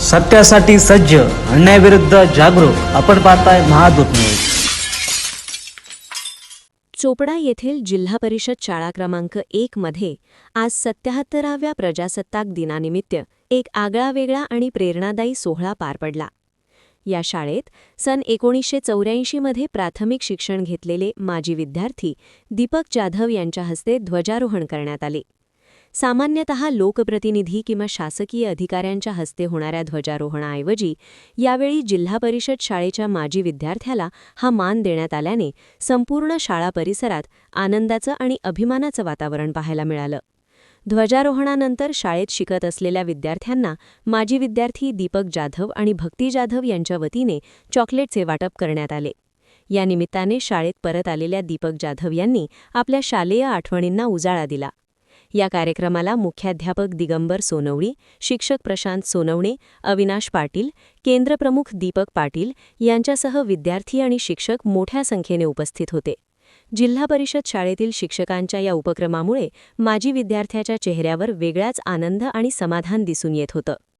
सत्यासाठी सज्ज अन्यायाविरुद्ध जागरूक आपण पाहताय महादूत न्यूज. चोपडा येथील जिल्हा परिषद शाळा क्रमांक एक मध्ये आज सत्याहत्तराव्या प्रजासत्ताक दिनानिमित्त एक आगळावेगळा आणि प्रेरणादायी सोहळा पार पडला. या शाळेत सन एकोणीसशे चौऱ्याऐंशीमध्ये प्राथमिक शिक्षण घेतलेले माजी विद्यार्थी दीपक जाधव यांच्या हस्ते ध्वजारोहण करण्यात आले. सामान्यतः लोकप्रतिनिधी किंवा शासकीय अधिकाऱ्यांच्या हस्ते होणाऱ्या ध्वजारोहणाऐवजी यावेळी जिल्हा परिषद शाळेच्या माजी विद्यार्थ्याला हा मान देण्यात आल्याने संपूर्ण शाळा परिसरात आनंदाचं आणि अभिमानाचं वातावरण पाहायला मिळालं. ध्वजारोहणानंतर शाळेत शिकत असलेल्या विद्यार्थ्यांना माजी विद्यार्थी दीपक जाधव आणि भक्ती जाधव यांच्या वतीने चॉकलेटचे वाटप करण्यात आले. या निमित्ताने शाळेत परत आलेल्या दीपक जाधव यांनी आपल्या शालेय आठवणींना उजाळा दिला. या कार्यक्रमाला मुख्याध्यापक दिगंबर सोनवणी शिक्षक प्रशांत सोनवणे अविनाश पाटील केंद्रप्रमुख दीपक पाटील यांच्यासह विद्यार्थी आणि शिक्षक मोठ्या संख्येने उपस्थित होते. जिल्हा परिषद शाळेतील शिक्षकांच्या या उपक्रमामुळे माजी विद्यार्थ्याच्या चेहऱ्यावर वेगळाच आनंद आणि समाधान दिसून येत होतं.